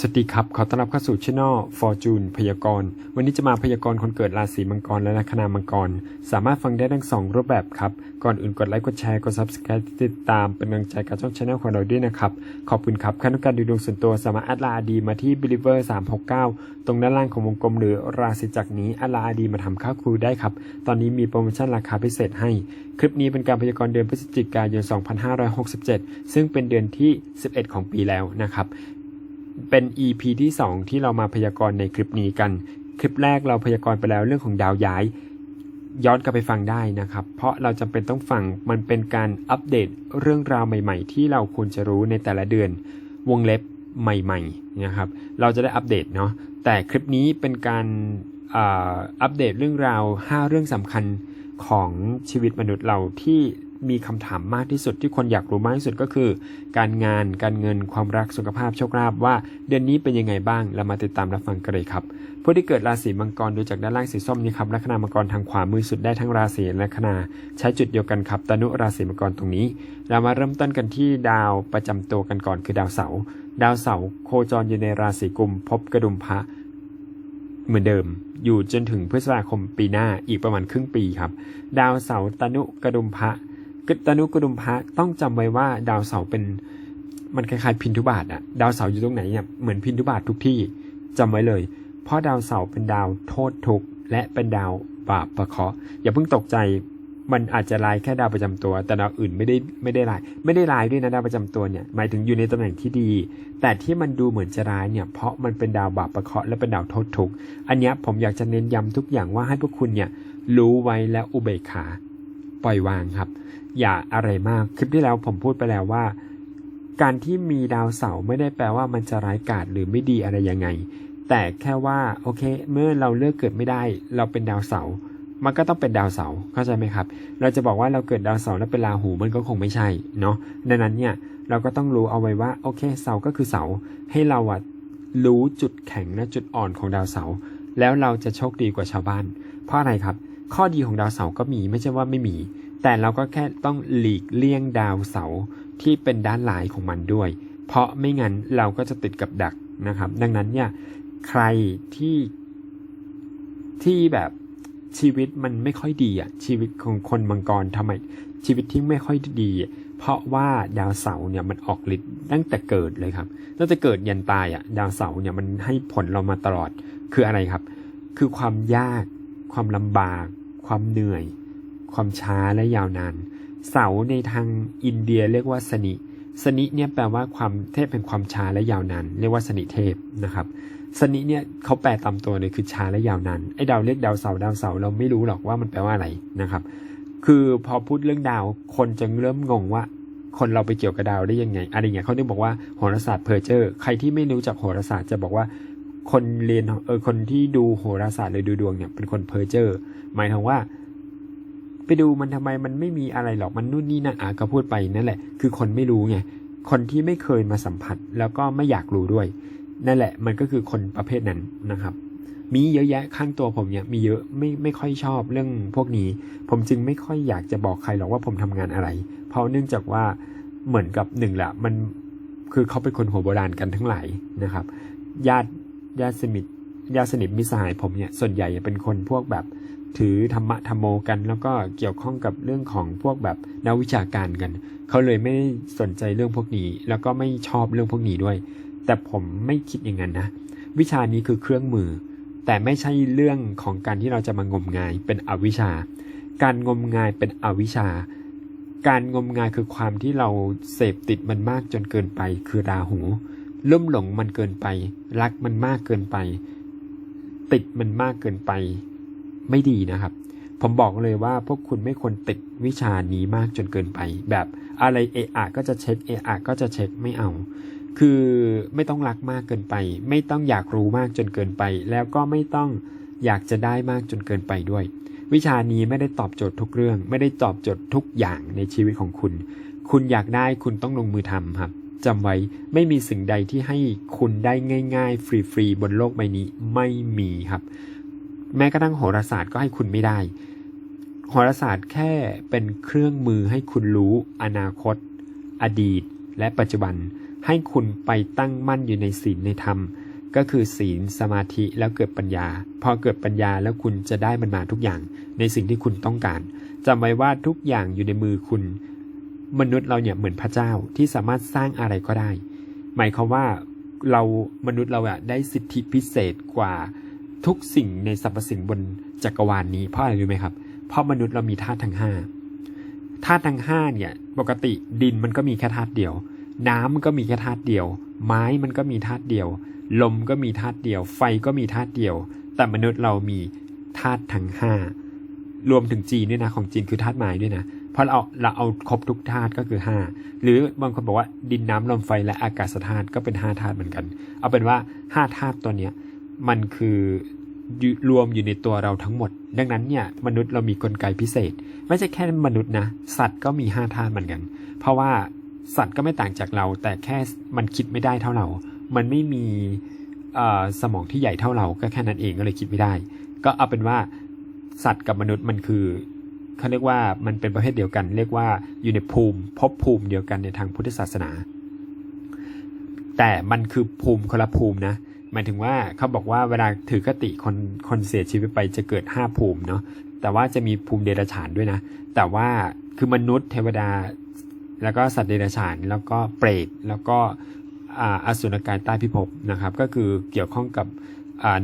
สวัสดีครับ ขอต้อนรับเข้าสู่ช่อง Fortune พยากรณ์ วันนี้จะมาพยากรณ์คนเกิดราศีมังกรและลัคนามังกร สามารถฟังได้ทั้งสองรูปแบบครับ ก่อนอื่นกดไลค์ กดแชร์ กด Subscribe ติดตามเป็นกำลังใจกับช่องช anel ของเราด้วยนะครับ ขอบคุณครับขั้นตองการดูดวงส่วนตัวสามารถแอดลน์อดีมาที่ believer 369 ตรงด้านล่างของวงกลมหรือราศีจักรนี้แอดลน์อดีมาทำค่าครูได้ครับ ตอนนี้มีโปรโมชั่นราคาพิเศษให้ คลิปนี้เป็นการพยากรณ์เดือนพฤศจิกายน 2567 ซึ่งเป็นเดือนที่ 11 ของปีแล้วนะครับ เป็น EP ที่ 2 ที่เรามาพยากรณ์ในคลิปนี้กัน คลิปแรกเราพยากรณ์ไปแล้วเรื่องของดาวย้าย ย้อนกลับไปฟังได้นะครับ เพราะเราจำเป็นต้องฟังมันเป็นการอัปเดตเรื่องราวใหม่ ๆ ที่เราควรจะรู้ในแต่ละเดือน วงเล็บใหม่ๆนะครับเราจะได้อัปเดตเนาะแต่คลิปนี้เป็นการอัปเดตเรื่องราว 5 เรื่องสำคัญของชีวิตมนุษย์เราที่ มีคำถามมากที่สุดที่คนอยากรู้มากที่สุดก็คือ การงานการเงินความรักสุขภาพโชคลาภว่า เดือนนี้เป็นยังไงบ้างเรามาติดตามรับฟังกันเลยครับผู้ที่เกิดราศีมังกรดูจากด้านล่างสีส้มนี้ครับลัคนามังกรทางขวามือสุดได้ทั้งราศีและลัคนา ใช้จุดเดียวกันครับตนุราศีมังกรตรงนี้ เรามาเริ่มต้นกันที่ดาวประจำตัวกันก่อนคือดาวเสาร์ดาวเสาร์โคจรอยู่ในราศีกุมภพกระดุมพระเหมือนเดิม อยู่จนถึงพฤษภาคมปีหน้าอีกประมาณครึ่งปีครับ ดาวเสาร์ตนุกระดุมพระ กตนุกระดุมพระต้องจำไว้ว่าดาวเสาร์เป็นมันคล้ายๆพินทุบาทอะดาวเสาร์อยู่ตรงไหนเนี่ยเหมือนพินทุบาททุกที่จำไว้เลย เพราะดาวเสาร์เป็นดาวโทษทุกข์และเป็นดาวบาปประเคาะอย่าเพิ่งตกใจมันอาจจะลายแค่ดาวประจำตัว แต่ดาวอื่นไม่ได้ไม่ได้ลายไม่ได้ลายด้วยนะดาวประจำตัวเนี่ยหมายถึงอยู่ในตำแหน่งที่ดี แต่ที่มันดูเหมือนจะร้ายเนี่ยเพราะมันเป็นดาวบาปประเคาะและเป็นดาวโทษทุกข์อันเนี้ยผมอยากจะเน้นย้ำทุกอย่างว่าให้พวกคุณเนี่ยรู้ไว้และอุเบกขาปล่อยวางครับอย่าอะไรมาก คลิปที่แล้วผมพูดไปแล้วว่า การที่มีดาวเสาร์ไม่ได้แปลว่ามันจะร้ายกาจหรือไม่ดีอะไรยังไง แต่แค่ว่าโอเค เมื่อเราเลือกเกิดไม่ได้ เราเป็นดาวเสาร์มันก็ต้องเป็นดาวเสาร์เข้าใจไหมครับ เราจะบอกว่าเราเกิดดาวเสาร์แล้วเป็นราหูมันก็คงไม่ใช่เนาะดังนั้นเนี่ยเราก็ต้องรู้เอาไว้ว่าโอเคเสาร์ก็คือเสาร์ให้เราอะรู้จุดแข็งและจุดอ่อนของดาวเสาร์แล้วเราจะโชคดีกว่าชาวบ้าน เพราะอะไรครับ ข้อดีของดาวเสาร์ก็มีไม่ใช่ว่าไม่มี แต่เราก็แค่ต้องหลีกเลี่ยงดาวเสาที่เป็นด้านหลายของมันด้วย เพราะไม่งั้นเราก็จะติดกับดักนะครับ ดังนั้นเนี่ยใครที่ที่แบบชีวิตมันไม่ค่อยดีอะชีวิตของคนมังกรทำไมชีวิตที่ไม่ค่อยดี เพราะว่าดาวเสาเนี่ยมันออกฤทธิ์ตั้งแต่เกิดเลยครับตั้งแต่เกิดยันตายอะดาวเสาเนี่ยมันให้ผลเรามาตลอดคืออะไรครับ คือความยาก ความลำบาก ความเหนื่อย ความช้าและยาวนาน เสาในทางอินเดียเรียกว่าสนิ สนิเนี่ยแปลว่าความเทพเป็นความช้าและยาวนาน เรียกว่าสนิเทพนะครับ สนิเนี่ยเขาแปลตามตัวเลยคือช้าและยาวนาน ไอ้ดาวเรียกดาวเสาดาวเสาเราไม่รู้หรอกว่ามันแปลว่าอะไรนะครับ คือพอพูดเรื่องดาวคนจะเริ่มงงว่าคนเราไปเกี่ยวกับดาวได้ยังไงอะไรเงี้ยเขาถึงบอกว่าโหราศาสตร์เพอร์เจอร์ใครที่ไม่รู้จักโหราศาสตร์จะบอกว่า คนเรียนเออคนที่ดูโหราศาสตร์หรือดูดวงเนี่ยเป็นคนเพอร์เจอร์หมายถึงว่า ไปดูมันทำไมมันไม่มีอะไรหรอกมันนู่นนี่นั่นอะก็พูดไปนั่นแหละ คือคนไม่รู้ไงคนที่ไม่เคยมาสัมผัสแล้วก็ไม่อยากรู้ด้วย นั่นแหละมันก็คือคนประเภทนั้นนะครับ มีเยอะแยะข้างตัวผมเนี่ยมีเยอะไม่ไม่ค่อยชอบเรื่องพวกนี้ ผมจึงไม่ค่อยอยากจะบอกใครหรอกว่าผมทำงานอะไร เพราะเนื่องจากว่าเหมือนกับหนึ่งแหละมันคือเขาเป็นคนหัวโบราณกันทั้งหลายนะครับญาติญาติสนิทญาติสนิทมิสหายผมเนี่ยส่วนใหญ่เป็นคนพวกแบบ ถือธรรมะธรรมโมกัน แล้วก็เกี่ยวข้องกับเรื่องของพวกแบบนักวิชาการกัน เขาเลยไม่สนใจเรื่องพวกนี้ แล้วก็ไม่ชอบเรื่องพวกนี้ด้วย แต่ผมไม่คิดอย่างนั้นนะ วิชานี้คือเครื่องมือ แต่ไม่ใช่เรื่องของการที่เราจะมางมงายเป็นอวิชา การงมงายเป็นอวิชชาการงมงายคือความที่เราเสพติดมันมากจนเกินไป คือราหูลุ่มหลงมันเกินไป รักมันมากเกินไป ติดมันมากเกินไป ไม่ดีนะครับ ผมบอกเลยว่าพวกคุณไม่ควรติดวิชานี้มากจนเกินไป แบบอะไรเอะอะก็จะเช็คเอะอะก็จะเช็คไม่เอา คือไม่ต้องรักมากเกินไป ไม่ต้องอยากรู้มากจนเกินไป แล้วก็ไม่ต้องอยากจะได้มากจนเกินไปด้วย วิชานี้ไม่ได้ตอบโจทย์ทุกเรื่อง ไม่ได้ตอบโจทย์ทุกอย่างในชีวิตของคุณ คุณอยากได้คุณต้องลงมือทำครับจำไว้ไม่มีสิ่งใดที่ให้คุณได้ง่าย ๆ ฟรีๆบนโลกใบนี้ไม่มีครับ แม้กระทั่งโหราศาสตร์ก็ให้คุณไม่ได้โหราศาสตร์แค่เป็นเครื่องมือให้คุณรู้อนาคต อดีต และปัจจุบัน ให้คุณไปตั้งมั่นอยู่ในศีลในธรรม ก็คือศีลสมาธิแล้วเกิดปัญญา พอเกิดปัญญาแล้วคุณจะได้มันมาทุกอย่าง ในสิ่งที่คุณต้องการจำไว้ว่าทุกอย่างอยู่ในมือคุณ มนุษย์เราเนี่ยเหมือนพระเจ้าที่สามารถสร้างอะไรก็ได้ หมายความว่าเรามนุษย์เราอะได้สิทธิพิเศษกว่า ทุกสิ่งในสรรพสิ่งบนจักรวาลนนี้เพราะอะไรรู้ไหมครับ เพราะมนุษย์เรามีธาตุทั้งห้าธาตุทั้งห้าเนี่ยปกติดินมันก็มีแค่ธาตุเดียว น้ำมันก็มีแค่ธาตุเดียว ไม้มันก็มีธาตุเดียว ลมก็มีธาตุเดียว ไฟก็มีธาตุเดียว แต่มนุษย์เรามีธาตุทั้งห้ารวมถึงจีนด้วยนะของจีนคือธาตุไม้ด้วยนะเพราะเราเราเอาครบทุกธาตุก็คือห้าหรือบางคนบอกว่าดินน้ำลมไฟและอากาศธาตุก็เป็นห้าธาตุเหมือนกัน เอาเป็นว่าห้าธาตุตัวเนี้ย มันคือรวมอยู่ในตัวเราทั้งหมด ดังนั้นเนี่ยมนุษย์เรามีกลไกพิเศษ ไม่ใช่แค่มนุษย์นะ สัตว์ก็มีห้าธาตุเหมือนกัน เพราะว่าสัตว์ก็ไม่ต่างจากเรา แต่แค่มันคิดไม่ได้เท่าเรา มันไม่มีสมองที่ใหญ่เท่าเราก็แค่นั้นเองก็เลยคิดไม่ได้ ก็เอาเป็นว่าสัตว์กับมนุษย์มันคือเขาเรียกว่ามันเป็นประเภทเดียวกัน เรียกว่าอยู่ในภูมิภพภูมิเดียวกันในทางพุทธศาสนา แต่มันคือภูมิคนละภูมินะ หมายถึงว่าเขาบอกว่าเวลาถือคติคนคนเสียชีวิตไปจะเกิด 5 ภูมิเนาะแต่ว่าจะมีภูมิเดรัจฉานด้วยนะ แต่ว่าคือมนุษย์เทวดา แล้วก็สัตว์เดรัจฉานแล้วก็เปรตแล้วก็ออสุรกายใต้พิภพนะครับ ก็คือเกี่ยวข้องกับ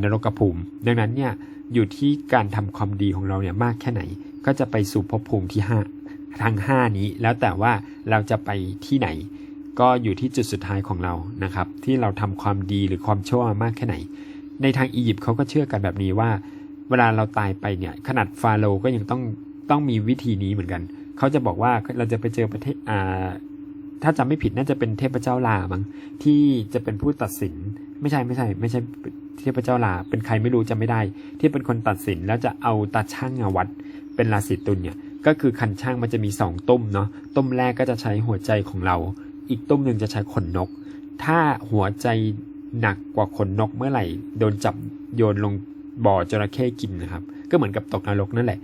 นรกภูมิ ดังนั้นเนี่ยอยู่ที่การทำความดีของเราเนี่ยมากแค่ไหน ก็จะไปสู่ภพภูมิที่ 5 ทั้ง 5 นี้แล้วแต่ว่าเราจะไปที่ไหน ก็อยู่ที่จุดสุดท้ายของเรานะครับ ที่เราทำความดีหรือความชั่วมากแค่ไหน ในทางอียิปต์เขาก็เชื่อกันแบบนี้ว่า เวลาเราตายไปเนี่ยขนาดฟาโรก็ยังต้องต้องมีวิธีนี้เหมือนกัน เขาจะบอกว่าเราจะไปเจอประเทศอ่าถ้าจำไม่ผิดน่าจะเป็นเทพเจ้าลามั้งที่จะเป็นผู้ตัดสิน ไม่ใช่ไม่ใช่ ไม่ใช่เทพเจ้าลา เป็นใครไม่รู้จำไม่ได้ ที่เป็นคนตัดสินแล้วจะเอาตาช่างวัด เป็นราศีตุลเนี่ยก็คือคันช่างมันจะมีสองตุ้มเนาะตุ้มแรกก็จะใช้หัวใจของเรา อีกตุ้มหนึ่งจะใช้ขนนก ถ้าหัวใจหนักกว่าขนนกเมื่อไหร่ โดนจับโยนลงบ่อจระเข้กินนะครับ ก็เหมือนกับตกนรกนั่นแหละ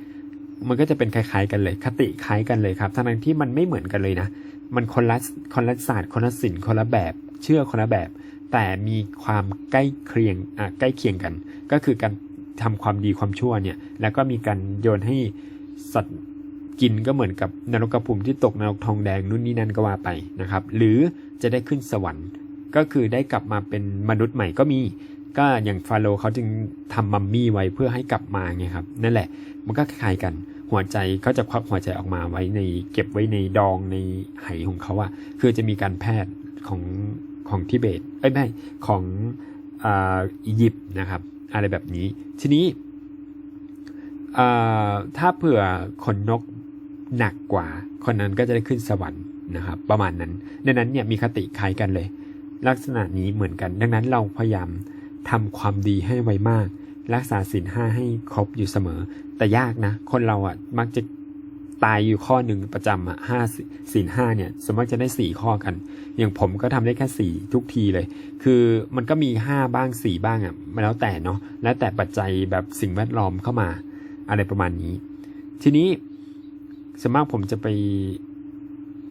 มันก็จะเป็นคล้ายๆ กันเลย คติคล้ายกันเลยครับ ทั้งที่มันไม่เหมือนกันเลยนะ มันคนละคนละศาสตร์คนละศิลป์คนละแบบ เชื่อคนละแบบ แต่มีความใกล้เคียงอะใกล้เคียงกัน ก็คือการทำความดีความชั่วเนี่ย แล้วก็มีการโยนให้สัตว์ กินก็เหมือนกับนรกภูมิที่ตกนรกทองแดงนู่นนี่นั่นก็ว่าไปนะครับ หรือจะได้ขึ้นสวรรค์ ก็คือได้กลับมาเป็นมนุษย์ใหม่ก็มี ก็อย่างฟาโรเขาจึงทำมัมมี่ไว้เพื่อให้กลับมาไงครับ นั่นแหละ มันก็คล้ายกัน หัวใจเขาจะควักหัวใจออกมาไว้ในเก็บไว้ในดองในไหของเขาอะคือจะมีการแพทย์ของของทิเบตเอ้ยไม่ของอียิปต์นะครับ อะไรแบบนี้ ทีนี้ถ้าเผื่อขนนก หนักกว่า คนนั้นก็จะได้ขึ้นสวรรค์นะครับ ประมาณนั้น ดังนั้นเนี่ยมีคติคล้ายกันเลย ลักษณะนี้เหมือนกัน ดังนั้นเราพยายามทำความดีให้ไวมาก รักษาศีลห้าให้ครบอยู่เสมอ แต่ยากนะ คนเราอะมักจะตายอยู่ข้อหนึ่งประจำอะห้าศีลห้าเนี่ยสมมติจะได้สี่ข้อกัน อย่างผมก็ทำได้แค่สี่ทุกทีเลย คือมันก็มีห้าบ้างสี่บ้างอะมาแล้วแต่เนาะแล้วแต่ปัจจัยแบบสิ่งแวดล้อมเข้ามา อะไรประมาณนี้ ทีนี้ ส่วนมากผมจะไป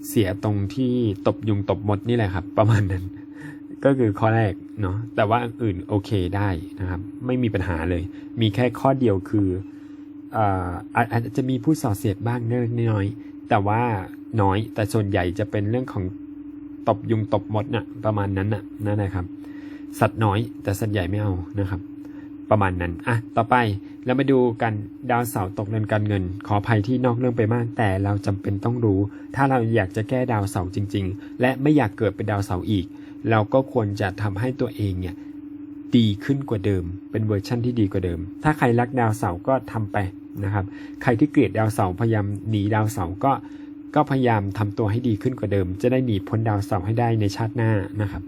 เสียตรงที่ตบยุงตบมดนี่แหละครับ ประมาณนั้น ก็คือข้อแรกเนาะแต่ว่าอื่นโอเคได้นะครับ ไม่มีปัญหาเลย มีแค่ข้อเดียวคืออาอาจจะมีผู้ส่อเสียดบ้างเล็กน้อย แต่ว่าน้อยแต่ส่วนใหญ่จะเป็นเรื่องของตบยุงตบมดน่ะประมาณนั้นน่ะนั่นแหละครับ สัตว์น้อยแต่สัตว์ใหญ่ไม่เอานะครับ ประมาณนั้น อะ ต่อไปเรามาดูกันดาวเสาร์ตกเงินการเงิน ขออภัยที่นอกเรื่องไปมาก แต่เราจำเป็นต้องรู้ ถ้าเราอยากจะแก้ดาวเสาร์จริง ๆ และไม่อยากเกิดเป็นดาวเสาร์อีก เราก็ควรจะทำให้ตัวเองเนี่ยดีขึ้นกว่าเดิม เป็นเวอร์ชั่นที่ดีกว่าเดิม ถ้าใครรักดาวเสาร์ก็ทำไปนะครับ ใครที่เกลียดดาวเสาร์พยายามหนีดาวเสาร์ก็ก็พยายามทำตัวให้ดีขึ้นกว่าเดิม จะได้หนีพ้นดาวเสาร์ให้ได้ในชาติหน้านะครับ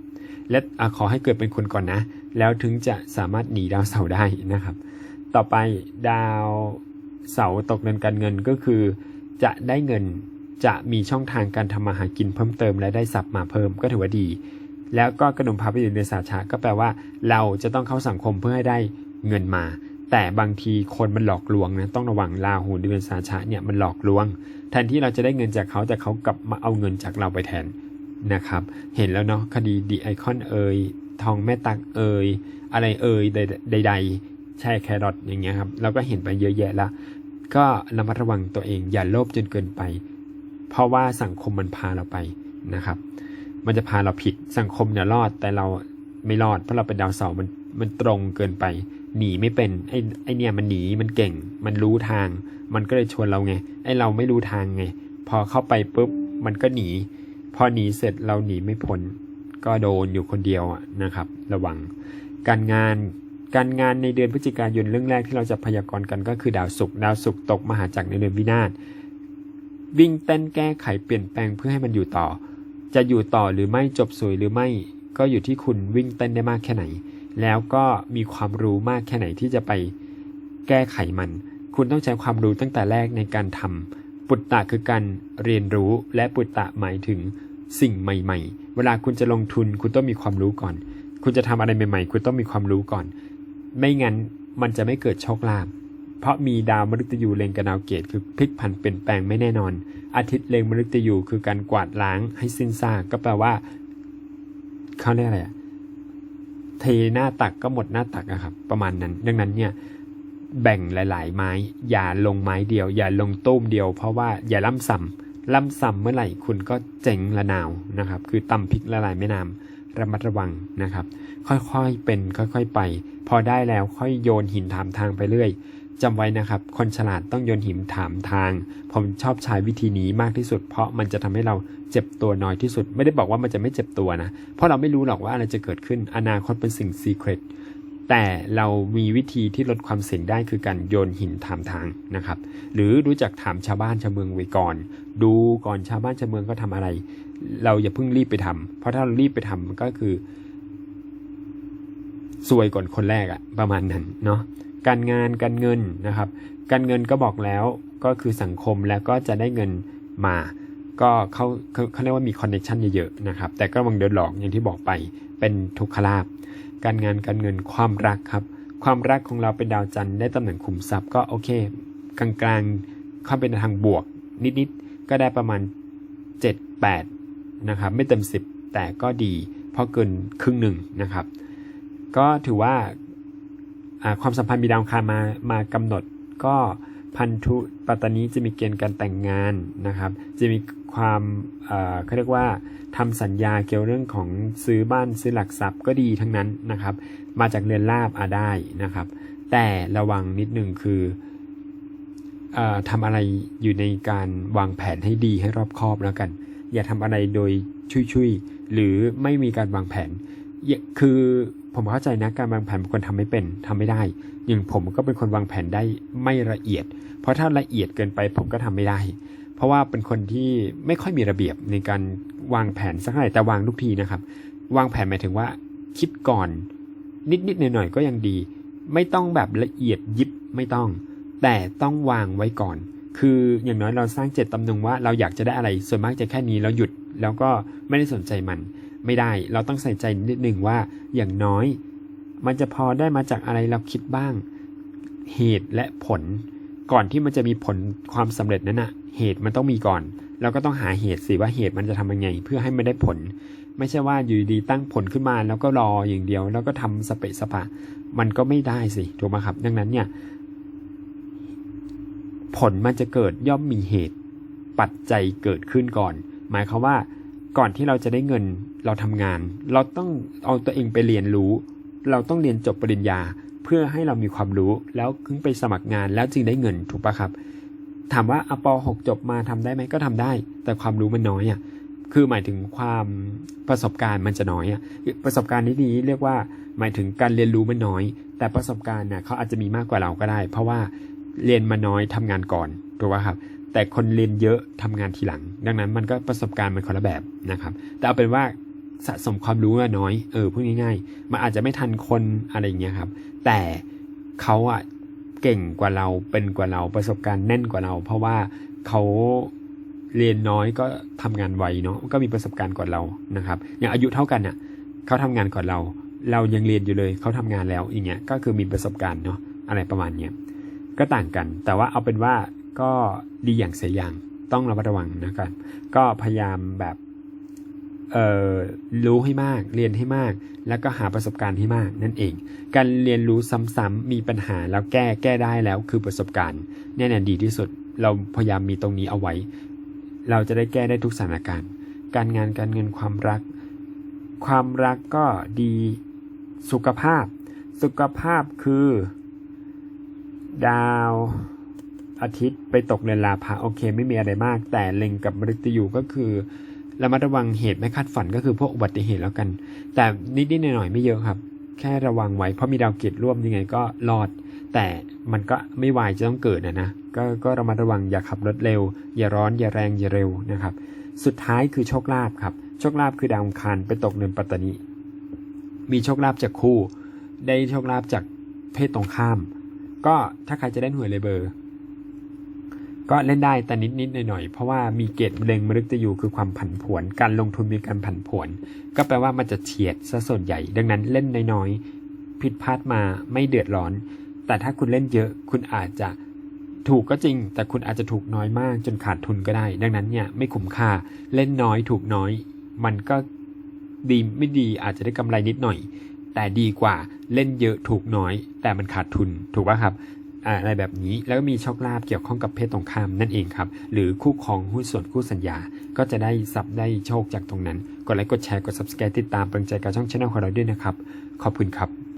และอขอให้เกิดเป็นคนก่อนนะ แล้วถึงจะสามารถหนีดาวเสาได้นะครับ ต่อไปดาวเสาตกเงินการเงินก็คือ จะได้เงินจะมีช่องทางการทำมาหากินเพิ่มเติมและได้ทรัพย์มาเพิ่มก็ถือว่าดี แล้วก็กระดุมพระไปอยู่ในสาชาก็แปลว่า เราจะต้องเข้าสังคมเพื่อให้ได้เงินมา แต่บางทีคนมันหลอกลวงนะต้องระวังลาหูดิเวนสาชาเนี่ยมันหลอกลวง แทนที่เราจะได้เงินจากเขาแต่เขากลับมาเอาเงินจากเราไปแทน นะครับ เห็นแล้วเนาะคดีดีไอคอนเอยทองแม่ตักเอยอะไรเอยใดๆแช่แครอทอย่างเงี้ยครับเราก็เห็นไปเยอะแยะละก็ระมัดระวังตัวเองอย่าโลภจนเกินไป เพราะว่าสังคมมันพาเราไปนะครับ มันจะพาเราผิดสังคมเนี่ยรอดแต่เราไม่รอด เพราะเราเป็นดาวเสาร์มันมันตรงเกินไป หนีไม่เป็นไอ้ไอ้เนี่ยมันหนีมันเก่ง มันรู้ทาง มันก็เลยชวนเราไงไอ้เราไม่รู้ทางไง พอเข้าไปปุ๊บมันก็หนี พอหนีเสร็จเราหนีไม่พ้นก็โดนอยู่คนเดียวนะครับ ระวังการงานการงานในเดือนพฤศจิกายนเรื่องแรกที่เราจะพยากรณ์กันก็คือดาวศุกร์ดาวศุกร์ตกมหาจักรในเดือนวินาศวิ่งเต้นแก้ไขเปลี่ยนแปลงเพื่อให้มันอยู่ต่อ จะอยู่ต่อหรือไม่จบสวยหรือไม่ ก็อยู่ที่คุณวิ่งเต้นได้มากแค่ไหน แล้วก็มีความรู้มากแค่ไหนที่จะไปแก้ไขมัน คุณต้องใช้ความรู้ตั้งแต่แรกในการทำ ปุตตะคือการเรียนรู้และปุตตะหมายถึงสิ่งใหม่ ๆ เวลาคุณจะลงทุนคุณต้องมีความรู้ก่อน คุณจะทำอะไรใหม่ ๆ คุณต้องมีความรู้ก่อน ไม่งั้นมันจะไม่เกิดโชคลาภเพราะมีดาวมฤตยูเลงกับดาวเกตคือพลิกผันเปลี่ยนแปลงไม่แน่นอน อาทิตย์เลงมฤตยูคือการกวาดล้างให้สิ้นซากก็แปลว่าเขาเรียกอะไรอะเทหน้าตักก็หมดหน้าตักอะครับ ประมาณนั้น ดังนั้นเนี่ย แบ่งหลาย ๆ ไม้ อย่าลงไม้เดียว อย่าลงตุ้มเดียว เพราะว่าอย่าล่ำซ้ำล่ำซ้ำเมื่อไหร่คุณก็เจ๋งละนาวนะครับ คือตำพริกละลายแม่น้ำระมัดระวังนะครับ ค่อยๆเป็นค่อยๆไป พอได้แล้วค่อยโยนหินถามทางไปเรื่อยจำไว้นะครับ คนฉลาดต้องโยนหินถามทาง ผมชอบใช้วิธีนี้มากที่สุด เพราะมันจะทำให้เราเจ็บตัวน้อยที่สุด ไม่ได้บอกว่ามันจะไม่เจ็บตัวนะ เพราะเราไม่รู้หรอกว่าอะไรจะเกิดขึ้น อนาคตเป็นสิ่งซีเครต แต่เรามีวิธีที่ลดความเสี่ยงได้คือการโยนหินถามทางนะครับ หรือรู้จักถามชาวบ้านชาวเมืองไว้ก่อน ดูก่อนชาวบ้านชาวเมืองก็ทำอะไร เราอย่าเพิ่งรีบไปทำเพราะถ้าเรารีบไปทำมันก็คือซวยก่อนคนแรกอะประมาณนั้นเนาะการงานการเงินนะครับ การเงินก็บอกแล้วก็คือสังคมแล้วก็จะได้เงินมาก็เขาเขาเรียกว่ามีคอนเนคชันเยอะๆนะครับ แต่ก็ระวังเดินหลอกอย่างที่บอกไปเป็นทุกขลาภ การงานการเงินความรักครับ ความรักของเราเป็นดาวจันทร์ได้ตำแหน่งขุมทรัพย์ก็โอเค กลางๆเข้าเป็นทางบวก นิดๆก็ได้ประมาณ 7-8นะครับไม่เต็ม 10 แต่ก็ดี เพราะเกินครึ่งหนึ่งนะครับ ก็ถือว่าความสัมพันธ์มีดาวคารมามากำหนดก็พันธุปัตตานีจะมีเกณฑ์การแต่งงานนะครับ จะมี ความเขาเรียกว่าทำสัญญาเกี่ยวเรื่องของซื้อบ้านซื้อหลักทรัพย์ก็ดีทั้งนั้นนะครับ มาจากเรือนลาบอาได้นะครับ แต่ระวังนิดหนึ่งคือออทำอะไรอยู่ในการวางแผนให้ดีให้รอบคอบแล้วกัน อย่าทำอะไรโดยชุยๆหรือไม่มีการวางแผน คือผมเข้าใจนะการวางแผนบางคนทำไม่เป็นทำไม่ได้ อย่างผมก็เป็นคนวางแผนได้ไม่ละเอียด เพราะถ้าละเอียดเกินไปผมก็ทำไม่ได้ ราะว่าเป็นคนที่ไม่ค่อยมีระเบียบในการวางแผนสักเท่าไหร่แต่วางทุกทีนะครับ วางแผนหมายถึงว่าคิดก่อน นิดๆหน่อยๆก็ยังดี ไม่ต้องแบบละเอียดยิบไม่ต้อง แต่ต้องวางไว้ก่อน คืออย่างน้อยเราสร้างเจตจำนงว่าเราอยากจะได้อะไรส่วนมากจะแค่นี้แล้วหยุดแล้วก็ไม่ได้สนใจมัน ไม่ได้เราต้องใส่ใจนิดหนึ่งว่าอย่างน้อย มันจะพอได้มาจากอะไรเราคิดบ้าง เหตุและผล ก่อนที่มันจะมีผลความสำเร็จนั้นนะเหตุมันต้องมีก่อนเราก็ต้องหาเหตุสิว่าเหตุมันจะทำยังไง เพื่อให้มันได้ผล ไม่ใช่ว่าอยู่ดีตั้งผลขึ้นมาแล้วก็รออย่างเดียว แล้วก็ทำสเปะสปะ มันก็ไม่ได้สิถูกไหมครับ ดังนั้นเนี่ย ผลมันจะเกิดย่อมมีเหตุ ปัจจัยเกิดขึ้นก่อน หมายความว่าก่อนที่เราจะได้เงินเราทำงาน เราต้องเอาตัวเองไปเรียนรู้ เราต้องเรียนจบปริญญา เพื่อให้เรามีความรู้แล้วถึงไปสมัครงานแล้วจึงได้เงินถูกปะครับ ถามว่าอปหกจบมาทำได้ไหมก็ทำได้ แต่ความรู้มันน้อยอะคือหมายถึงความประสบการณ์มันจะน้อยอะประสบการณ์นี้เรียกว่าหมายถึงการเรียนรู้มันน้อย แต่ประสบการณ์น่ะเขาอาจจะมีมากกว่าเราก็ได้ เพราะว่าเรียนมาน้อยทำงานก่อนถูกปะครับ แต่คนเรียนเยอะทำงานทีหลัง ดังนั้นมันก็ประสบการณ์มันคนละแบบนะครับ แต่เอาเป็นว่าสะสมความรู้มาน้อย เออพูดง่ายๆ มันอาจจะไม่ทันคนอะไรอย่างเงี้ยครับ แต่เขาอะเก่งกว่าเราเป็นกว่าเราประสบการณ์แน่นกว่าเรา เพราะว่าเขาเรียนน้อยก็ทำงานไวเนาะก็มีประสบการณ์กว่าเรานะครับอย่างอายุเท่ากันอะเขาทำงานก่อนเรา เรายังเรียนอยู่เลยเขาทำงานแล้วอย่างเงี้ยก็คือมีประสบการณ์เนาะอะไรประมาณเนี้ยก็ต่างกัน แต่ว่าเอาเป็นว่าก็ดีอย่างเสียอย่างต้องระมัดระวังนะครับ ก็พยายามแบบ รู้ให้มาก เรียนให้มาก แล้วก็หาประสบการณ์ให้มากนั่นเอง การเรียนรู้ซ้ำๆมีปัญหาแล้วแก้แก้ได้แล้วคือประสบการณ์เนี่ยนะดีที่สุด เราพยายามมีตรงนี้เอาไว้ เราจะได้แก้ได้ทุกสถานการณ์ การงานการเงินความรัก ความรักก็ดีสุขภาพ สุขภาพคือ ดาวอาทิตย์ไปตกเรือนลาภะโอเค ไม่มีอะไรมาก แต่เล็งกับมฤตยูก็คือ ระมัดระวังเหตุไม่คาดฝันก็คือพวกอุบัติเหตุแล้วกัน แต่นิดๆหน่อยๆไม่เยอะครับ แค่ระวังไว้เพราะมีดาวเกตร่วมยังไงก็รอด แต่มันก็ไม่วายจะต้องเกิดนะนะก็ก็ระมัดระวังอย่าขับรถเร็ว อย่าร้อนอย่าแรงอย่าเร็วนะครับ สุดท้ายคือโชคลาภครับโชคลาภคือดาวคารไปตกเรือนปัตตานีมีโชคลาภจากคู่ ได้โชคลาภจากเพศตรงข้าม ก็ถ้าใครจะเล่นหวยเลยเบอร์ ก็เล่นได้แต่นิดนิดหน่อยหน่อยๆเพราะว่ามีเกตเล็งมฤตยูคือความผันผวน การลงทุนมีการผันผวน ก็แปลว่ามันจะเฉียดซะส่วนใหญ่ ดังนั้นเล่นน้อยๆผิดพลาดมาไม่เดือดร้อน แต่ถ้าคุณเล่นเยอะคุณอาจจะถูกก็จริง แต่คุณอาจจะถูกน้อยมากจนขาดทุนก็ได้ ดังนั้นเนี่ยไม่คุ้มค่าเล่นน้อยถูกน้อย มันก็ดีไม่ดีอาจจะได้กำไรนิดหน่อย แต่ดีกว่าเล่นเยอะถูกน้อย แต่มันขาดทุนถูกป่ะครับ อะไรแบบนี้ แล้วก็มีโชคลาภเกี่ยวข้องกับเพศตรงข้ามนั่นเองครับ หรือคู่ครองหุ้นส่วนคู่สัญญา ก็จะได้ทรัพย์ได้โชคจากตรงนั้น กดไลค์กดแชร์กด subscribe ติดตามเป็นใจกับช่องช anel ของเราด้วยนะครับ ขอบคุณครับ